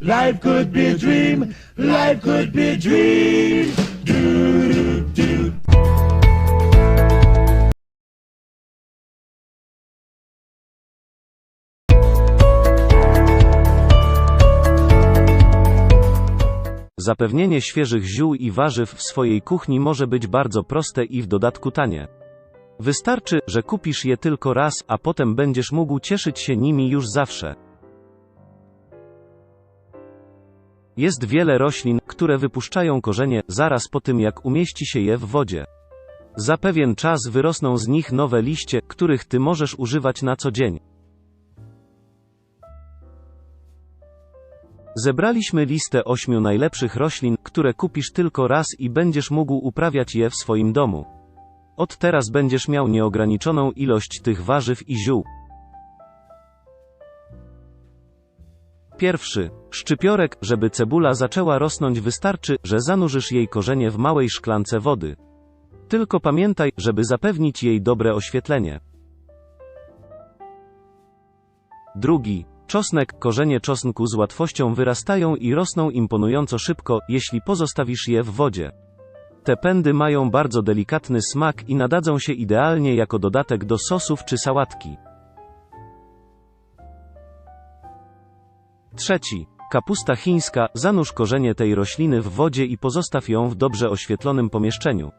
Life could be a dream. Life could be a dream. Do, do, do. Zapewnienie świeżych ziół i warzyw w swojej kuchni może być bardzo proste i w dodatku tanie. Wystarczy, że kupisz je tylko raz, a potem będziesz mógł cieszyć się nimi już zawsze. Jest wiele roślin, które wypuszczają korzenie zaraz po tym, jak umieści się je w wodzie. Za pewien czas wyrosną z nich nowe liście, których ty możesz używać na co dzień. Zebraliśmy listę ośmiu najlepszych roślin, które kupisz tylko raz i będziesz mógł uprawiać je w swoim domu. Od teraz będziesz miał nieograniczoną ilość tych warzyw i ziół. Pierwszy. Szczypiorek, żeby cebula zaczęła rosnąć wystarczy, że zanurzysz jej korzenie w małej szklance wody. Tylko pamiętaj, żeby zapewnić jej dobre oświetlenie. Drugi. Czosnek, korzenie czosnku z łatwością wyrastają i rosną imponująco szybko, jeśli pozostawisz je w wodzie. Te pędy mają bardzo delikatny smak i nadadzą się idealnie jako dodatek do sosów czy sałatki. Trzeci. Kapusta chińska, zanurz korzenie tej rośliny w wodzie i pozostaw ją w dobrze oświetlonym pomieszczeniu.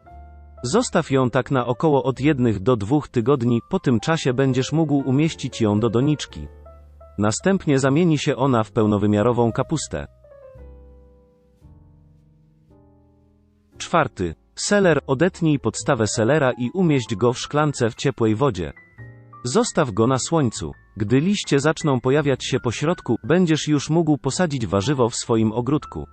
Zostaw ją tak na około od jednych do dwóch tygodni, po tym czasie będziesz mógł umieścić ją do doniczki. Następnie zamieni się ona w pełnowymiarową kapustę. Czwarty. Seler, odetnij podstawę selera i umieść go w szklance w ciepłej wodzie. Zostaw go na słońcu. Gdy liście zaczną pojawiać się po środku, będziesz już mógł posadzić warzywo w swoim ogródku.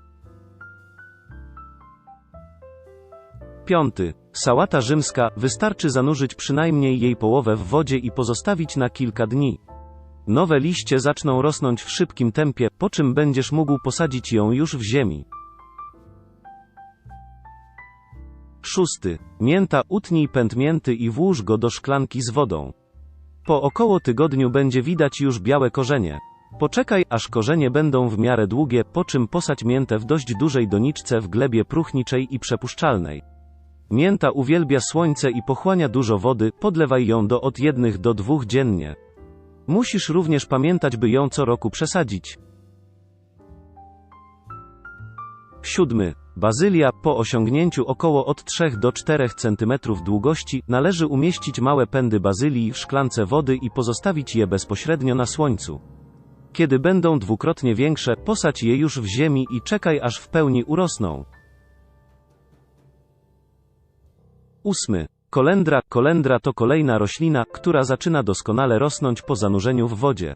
Piąty. Sałata rzymska, wystarczy zanurzyć przynajmniej jej połowę w wodzie i pozostawić na kilka dni. Nowe liście zaczną rosnąć w szybkim tempie, po czym będziesz mógł posadzić ją już w ziemi. Szósty. Mięta, utnij pęd mięty i włóż go do szklanki z wodą. Po około tygodniu będzie widać już białe korzenie. Poczekaj, aż korzenie będą w miarę długie, po czym posadź miętę w dość dużej doniczce w glebie próchniczej i przepuszczalnej. Mięta uwielbia słońce i pochłania dużo wody, podlewaj ją do od jednych do dwóch dziennie. Musisz również pamiętać, by ją co roku przesadzić. Siódmy. Bazylia, po osiągnięciu około od 3 do 4 cm długości, należy umieścić małe pędy bazylii w szklance wody i pozostawić je bezpośrednio na słońcu. Kiedy będą dwukrotnie większe, posadź je już w ziemi i czekaj aż w pełni urosną. Ósmy. Kolendra. Kolendra to kolejna roślina, która zaczyna doskonale rosnąć po zanurzeniu w wodzie.